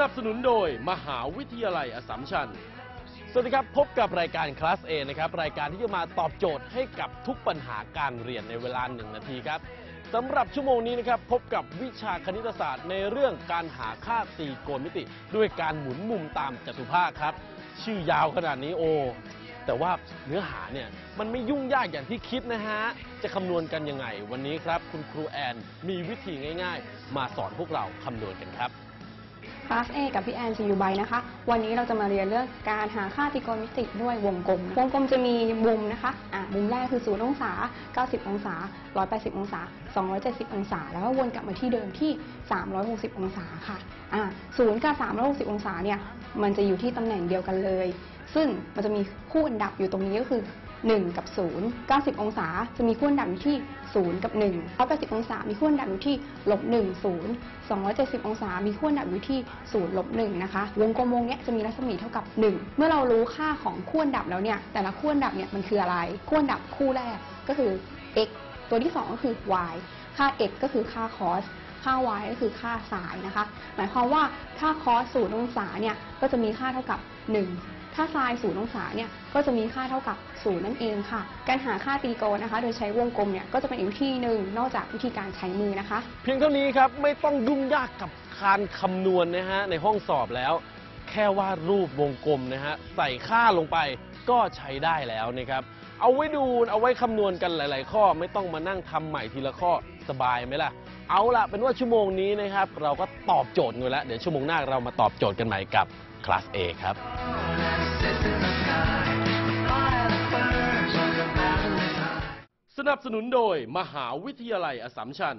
นับสนุนโดยมหาวิทยาลัยอสัมชัญ สวัสดีครับ พบกับรายการคลาส A นะครับ รายการที่จะมาตอบโจทย์ให้กับทุกปัญหาการเรียนในเวลาหนึ่งนาทีครับสำหรับชั่วโมงนี้นะครับ พบกับวิชาคณิตศาสตร์ในเรื่องการหาค่าตีโกณมิติ ด้วยการหมุนมุมตามจัตุภาคครับ ชื่อยาวขนาดนี้โอ แต่ว่าเนื้อหาเนี่ยมันไม่ยุ่งยากอย่างที่คิดนะฮะ จะคำนวณกันยังไง วันนี้ครับ คุณครูแอนมีวิธีง่าย ๆ มาสอนพวกเราคำนวณกันครับ คลาส A กับพี่แอนซียูไบนะคะ วันนี้เราจะมาเรียนเรื่องการหาค่าตรีโกณมิติด้วยวงกลม วงกลมจะมีมุมนะคะอะมุมแรกคือ 0 องศา 90 องศา 180 องศา 270 องศา แล้วก็วนกลับมาที่เดิมที่ 360 องศาค่ะอะ0กับ 360 องศาเนี่ย มันจะอยู่ที่ตำแหน่งเดียวกันเลย ซึ่งมันจะมีคู่อันดับอยู่ตรงนี้ก็คือ 1 กับ 0 90 องศาจะมีคู่อันดับอยู่ที่ 0 กับ 1 180 องศา มีคู่อันดับอยู่ที่ลบ1 0 270 องศา มีคู่อันดับอยู่ที่ 0 ลบ 1 นะคะ วงกลมวงนี้จะมีรัศมีเท่ากับ 1 เมื่อเรารู้ค่าของคู่อันดับแล้วเนี่ย แต่ละคู่อันดับเนี่ยมันคืออะไรคู่อันดับคู่แรกก็คือ x ตัวที่ 2 ก็คือ y ค่า x ก็คือค่า cos ค่า y ก็คือค่า sin นะคะ หมายความว่าค่า cos 0 องศาเนี่ย ก็จะมีค่าเท่ากับ 1 ถ้า sin 0องศาเนี่ยก็จะมีค่าเท่ากับ0นั่นเองค่ะ การหาค่าตรีโกณนะคะ โดยใช้วงกลมเนี่ยก็จะเป็นอีกวิธีหนึ่งนอกจากวิธีการใช้มือนะคะ เพียงเท่านี้ครับไม่ต้องยุ่งยากกับการคำนวณนะฮะในห้องสอบแล้ว แค่วาดรูปวงกลมนะฮะใส่ค่าลงไปก็ใช้ได้แล้วนะครับเอาไว้ดูเอาไว้คำนวณกันหลาย ๆ ข้อไม่ต้องมานั่งทำใหม่ทีละข้อสบายไหมล่ะ เอาละเป็นว่าชั่วโมงนี้นะครับ เราก็ตอบโจทย์กันแล้ว เดี๋ยวชั่วโมงหน้าเรามาตอบโจทย์กันใหม่กับคลาส A ครับ สนับสนุนโดยมหาวิทยาลัยอสัมชัญ